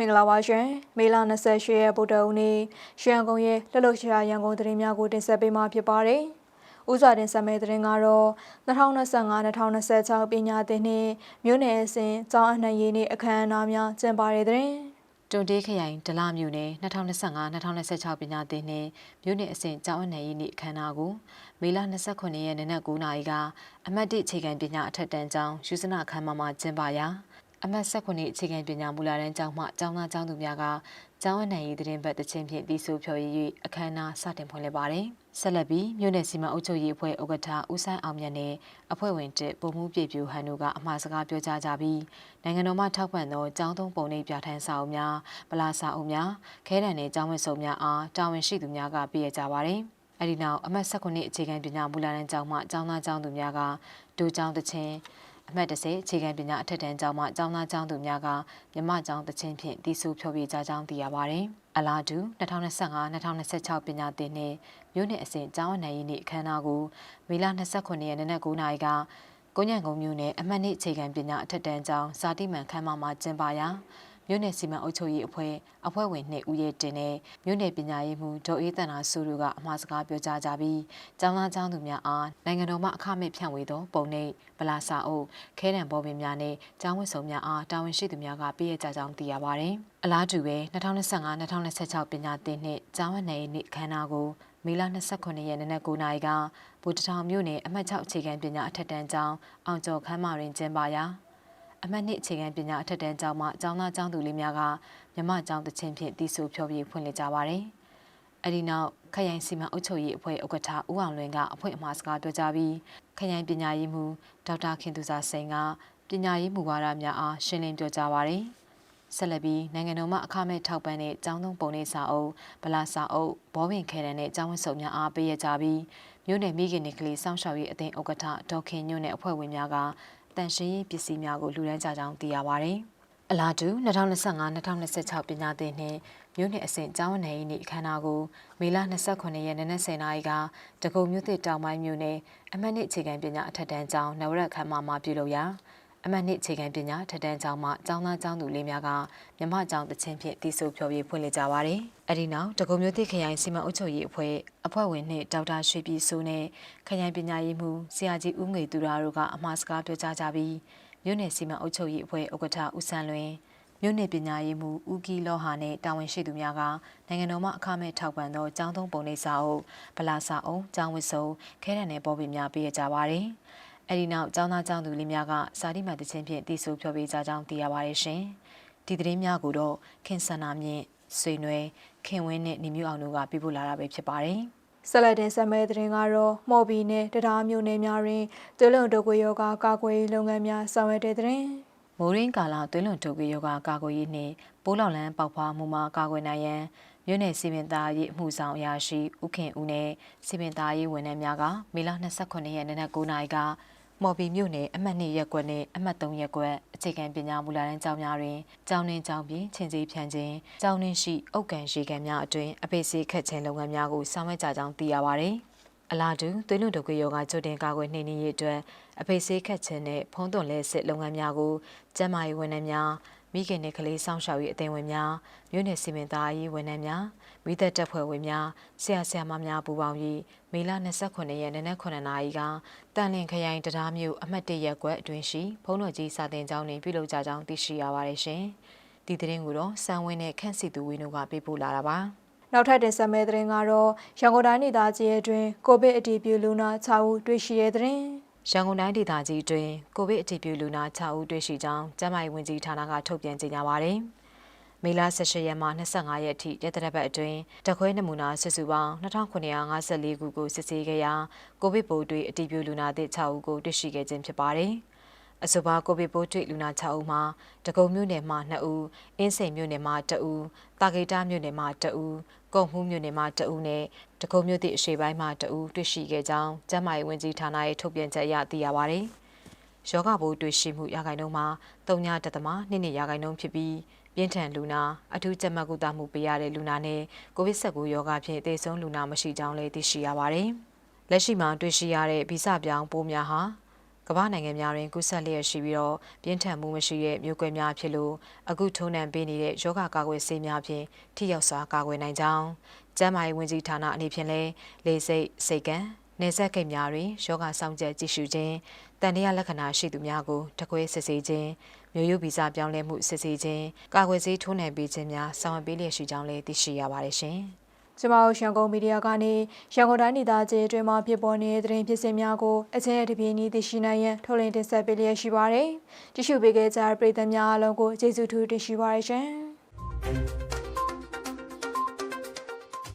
မင်္ဂလာပါရှင်မေလ28ရက်ဗုဒ္ဓဦးနေ့ရန်ကုန်ရဲ့လှလှရှာရန်ကုန်သတင်းများကိုတင်ဆက်ပေးမှာဖြစ်ပါတယ်။ဦးစွာတင်ဆက်မယ့်သတင်းကတော့2025-2026ပညာသင်နှစ်မြို့နယ်အစဉ်ကျောင်းအနှံ့ရေးနေ့အခမ်းအနားများကျင်းပတဲ့သတင်း။တွန်တေးခရိုင်ဒလမြို့နယ်2025-2026ပညာသင်နှစ်မြို့နယ်အဆင့်ကျောင်းအနယ်ရေးနေ့အခမ်းအနားကိုမေလ29ရက်နေ့နက်9:00နာရီကအမတ်တိအခြေခံပညာအထက်တန်းကျောင်းယူဇနာခမ်းမမှာကျင်းပရာ အမတ်19အခြေခံပညာမူလာတန်းကျောင်းမှကျောင်းသားကျောင်းသူများကကျောင်းအနှံရေးသတင်းပတ်တခြင်းဖြင့်တည်ဆူဖြော်ရည်အခမ်းအနားစတင်ဖွင့်လှစ်ပါတယ်။ဆက်လက်ပြီးမြို့နယ်စီမံအုပ်ချုပ်ရေးအဖွဲ့ဥက္ကဋ္ဌဦးဆိုင်အောင်မြတ်နဲ့အဖွဲ့ဝင်တစ်ပုံမှုပြည်ပြူဟန်တို့ကအမှားစကားပြောကြားကြပြီးနိုင်ငံတော်မှထောက်ပံ့သောကျောင်းသုံးပုံနှိပ်ပြဋ္ဌာန်းစာအုပ်များဗလာစာအုပ်များခဲတံနဲ့ကျောင်းဝတ်စုံများအားတာဝန်ရှိသူများကပြည့်ရကြပါတယ်။အဲဒီနောက်အမတ်19အခြေခံပညာမူလာတန်းကျောင်းမှကျောင်းသားကျောင်းသူများကဒူကျောင်းတခြင်း အမှတ်30အခြေခံပညာအထက်တန်းကျောင်းမှကျောင်းသားကျောင်းသူများကမြမကျောင်းတချင်းဖြင့်တည်ဆူဖြောပြကြကြောင်းသိရပါတယ်။အလားတူ2025-2026ပညာသင်နှစ်မြို့နယ်အစဉ်ကျောင်းအနယ်ရေးနေ့အခမ်းအနားကိုမေလ29ရက်နေ့နက်9:00နာရီကကိုညံကုန်းမြို့နယ်အမှတ်နှစ်အခြေခံပညာအထက်တန်းကျောင်းစာတိမန်ခမ်းမမှာကျင်းပရာ မြို့နယ်စီမံအုပ်ချုပ်ရေးအဖွဲ့အဖွဲ့ဝင်နှစ်ဦးရဲ့တင်နဲ့မြို့နယ်ပညာရေးမှူးဒေါ်အေးတန်နာစုတို့ကအမှားစကားပြောကြားကြပြီးကျောင်းသားကျောင်းသူများအားနိုင်ငံတော်မှအခမဲ့ဖြန့်ဝေသောပုံနှိပ်ဗလာစာအုပ်ခဲတံဘောပင်များနဲ့ကျောင်းဝတ်စုံများအားတာဝန်ရှိသူများကပြည့်ရကြကြောင်းသိရပါတယ်။အလားတူပဲ2025-2026ပညာသင်နှစ်ကျောင်းဝတ်နယ်နေ့အခမ်းအနားကိုမေလ29ရက်နေ့နက်9:00နာရီကဗိုလ်တထောင်မြို့နယ်အမှတ်6အခြေခံပညာအထက်တန်းကျောင်းအောင်ကျော်ခမ်းမတွင်ကျင်းပရာ အမှတ်နှစ်အခြေခံပညာအထက်တန်းကျောင်းမှကျောင်းသားကျောင်းသူလေးများကမြမကျောင်းတချင်းဖြင့်တီးဆိုဖြောပြဖွင့်လှစ်ကြပါတယ်။အဲဒီနောက်ခရိုင်စီမံအုပ်ချုပ်ရေးအဖွဲ့ဥက္ကဋ္ဌဦးအောင်လွင်ကအဖွင့်အမှားစကားပြောကြားပြီးခရိုင်ပညာရေးမှူးဒေါက်တာခင်သူစာစိန်ကပညာရေးမူဝါဒများအားရှင်းလင်းပြောကြားပါတယ်။ဆက်လက်ပြီးနိုင်ငံတော်မှအခမဲ့ထောက်ပံ့တဲ့ကျောင်းသုံးပုံနေစာအုပ်ဗလာစာအုပ်ဘောပင်ခဲတံနဲ့ကျောင်းဝတ်စုံများအားပေးရကြပြီးမြို့နယ်မိခင်နေကလေးစောင့်ရှောက်ရေးအသင်းဥက္ကဋ္ဌဒေါက်ခင်ညွန့်နဲ့အဖွဲ့ဝင်များက တန်ရှင်းရေးပစ္စည်းများကိုလှူဒန်းကြကြောင်းသိရပါဗျ။အလားတူ2025-2026ပညာသင်နှင့်မြို့နယ်အဆင့်ကျောင်းနယ်၏နေ့အခမ်းအနားကိုမေလ29ရက်နေ့နက်10:00နာရီကတကုံမြို့သစ်တောင်ပိုင်းမြို့နယ်အမှတ်နှစ်အခြေခံပညာအထက်တန်းကျောင်းနဝရခမ်းမမှာပြုလုပ်ရာ အမှတ်နှစ်အခြေခံပညာထက်တန်းကျောင်းမှကျောင်းသားကျောင်းသူလေးများကမြမကျောင်းတချင်းဖြင့်တီးဆိုဖြောပြဖွင့်လှစ်ကြပါတယ်။အဲဒီနောက်တကုံမျိုးတိခရိုင်စီမံအုပ်ချုပ်ရေးအဖွဲ့အဖွဲ့ဝင်နှင့်ဒေါက်တာရွှေပြည်စိုးနဲ့ခရိုင်ပညာရေးမှူးဆရာကြီးဦးငွေသူရာတို့ကအမှားစကားပြောကြားကြပြီးမြို့နယ်စီမံအုပ်ချုပ်ရေးအဖွဲ့ဥက္ကဋ္ဌဦးဆန်းလွင်မြို့နယ်ပညာရေးမှူးဦးကီလောဟာနဲ့တာဝန်ရှိသူများကနိုင်ငံတော်မှအခမဲ့ထောက်ပံ့သောကျောင်းသုံးပုံနေစာအုပ်ဗလာစာအုပ်ကျောင်းဝတ်စုံခဲတံနယ်ပေါ်ပင်များပေးရကြပါတယ်။ အဲဒီနောက်ကျောင်းသားကျောင်းသူလေးများကစာတိမှန်တခြင်းဖြင့်တည်ဆူဖြောပေးကြကြောင်းသိရပါတယ်ရှင်။ဒီသတင်းများကိုတော့ခင်ဆန္နာမြင့်ဆွေနွယ်ခင်ဝင်းနဲ့နေမျိုးအောင်တို့ကပြပို့လာတာပဲဖြစ်ပါတယ်။ဆက်လက်တင်ဆက်မယ့်သတင်းကတော့မော်ဘီနဲ့တရားမျိုးနယ်များတွင်တွလုံဒုက္ခယောဂကာကွယ်ရေးလုပ်ငန်းများဆောင်ရွက်တဲ့သတင်းမိုးရင်းကာလသွေးလွန်တုပ်ကယောဂကာကွယ်ရေးနှင့်ပိုးလောင်လန်းပေါက်ဖွားမှုမှာကာကွယ်နိုင်ရန်မြို့နယ်စီမံသားရေးအမှုဆောင်အရာရှိဦးခင်ဦးနဲ့စီမံသားရေးဝန်ထမ်းများကမေလ29ရက်နေ့နက်9:00နာရီက မော်ဘီမြို့နယ်အမှတ်2ရပ်ကွက်နဲ့အမှတ်3ရပ်ကွက်အခြေခံပညာမူလာတန်းကျောင်းများတွင်ကျောင်းနှင်းကျောင်းပြင်ချင်းစီဖြန့်ခြင်းကျောင်းနှင်းရှိအုတ်ကန်ရေကန်များအတွင်အပိစိခတ်ခြင်းလုပ်ငန်းများကိုဆောင်ရွက်ကြကြောင်းသိရပါသည်အလားတူသွေးလွန်တုပ်ကယောဂကြိုတင်ကာကွယ်နှိမ်နင်းရေးအတွက်အဖိဆေးခတ်ခြင်းနဲ့ဖုံးသွန်လဲစစ်လုပ်ငန်းများကိုကျန်းမာရေးဝန်ထမ်းများ မိခင်နဲ့ကလေးစောင့်ရှောက်ရေးအသင်းဝင်များမြို့နယ်စီမံသားရေးဝန်ထမ်းများမိသက်တပ်ဖွဲ့ဝင်များဆရာဆရာမများပူးပေါင်းပြီးမေလ29ရက်နေ့နက်9နာရီကတန်လင်ခရိုင်တရားမြို့အမှတ်၁ရပ်ကွက်အတွင်းရှိဘုံတော်ကြီးစာတင်ကျောင်းတွင်ပြုလုပ်ကြကြောင်းသိရှိရပါတယ်ရှင်။ဒီသတင်းကိုတော့စံဝင်းနဲ့ခန့်စီသူဝင်းတို့ကပေးပို့လာတာပါ။နောက်ထပ်တင်ဆက်မယ့်သတင်းကတော့ရန်ကုန်တိုင်းဒေသကြီးအတွင်းကိုဗစ်အတည်ပြုလူနာ6ဦးတွေ့ရှိတဲ့သတင်း ရန်ကုန်တိုင်းဒေသကြီးအတွင်းကိုဗစ်အတည်ပြုလူနာ6ဦးတွေ့ရှိကြောင်းကျန်းမာရေးဝန်ကြီးဌာနကထုတ်ပြန်ကြေညာပါတယ်။မေလ18ရက်မှ25ရက်ထိရက်တရက်ပတ်အတွင်းတခွဲနမူနာစုစုပေါင်း2954ခုကိုစစ်ဆေးခဲ့ရာကိုဗစ်ပိုးတွေ့အတည်ပြုလူနာသစ်6ဦးကိုတွေ့ရှိခဲ့ခြင်းဖြစ်ပါတယ်။ အဆိုပါကိုဗစ်ပိုးတွေ့လူနာ6ဦးမှာတကုံမြို့နယ်မှာ2ဦးအင်းစိန်မြို့နယ်မှာ2ဦးတာဂေတာမြို့နယ်မှာ2ဦးကုံမှုမြို့နယ်မှာ2ဦးနဲ့တကုံမြို့သည့်အရှေ့ပိုင်းမှာ2ဦးတွေ့ရှိခဲ့ကြောင်းကျန်းမာရေးဝန်ကြီးဌာနရဲ့ထုတ်ပြန်ချက်အရသိရပါတယ်။ယောဂဘိုးတွေ့ရှိမှုရာခိုင်နှုန်းမှာ3.2ရာခိုင်နှုန်းဖြစ်ပြီးပြင်းထန်လူနာအထူးကြက်မှတ်ကုသမှုပေးရတဲ့လူနာနဲ့ကိုဗစ် -19 ရောဂါဖြင့်သေဆုံးလူနာမရှိကြောင်းလည်းသိရှိရပါတယ်။လက်ရှိမှာတွေ့ရှိရတဲ့ဗီဇပြောင်းပိုးများဟာ ကကမ္ဘာနိုင်ငံများတွင်ကူးစက်လျက်ရှိပြီးတော့ပြင်းထန်မှုမရှိတဲ့မျိုးကွဲများဖြစ်လို့အခုထုံးနှံပေးနေတဲ့ယောဂကာကွယ်ဆေးများဖြင့်ထိရောက်စွာကာကွယ်နိုင်ကြောင်းကျန်းမာရေးဝန်ကြီးဌာနအနေဖြင့်လည်းလေစိတ်စိတ်ကံနေဆက်ကိတ်များတွင်ယောဂဆောင်ချက်ကြည့်ရှုခြင်းတန်တရားလက္ခဏာရှိသူများကိုတကွဲစစ်ဆေးခြင်းမျိုးရိုးဗီဇပြောင်းလဲမှုစစ်ဆေးခြင်းကာကွယ်ဆေးထိုးနှံပေးခြင်းများဆောင်ရွက်ပေးလျက်ရှိကြောင်းလည်းသိရှိရပါတယ်ရှင်။ ကျမတို့ရန်ကုန်မီဒီယာကနေရန်ကုန်တိုင်းဒေသကြီးအတွင်းမှာဖြစ်ပေါ်နေတဲ့သတင်းဖြစ်စဉ်များကိုအချင်းအတပြေးနည်းသိရှိနိုင်ရန်ထုတ်လင်းတင်ဆက်ပေးလျက်ရှိပါတယ်။ကြည့်ရှုပေးခဲ့ကြတဲ့ပရိသတ်များအားလုံးကိုကျေးဇူးထူးတင်ရှိပါရရှင်။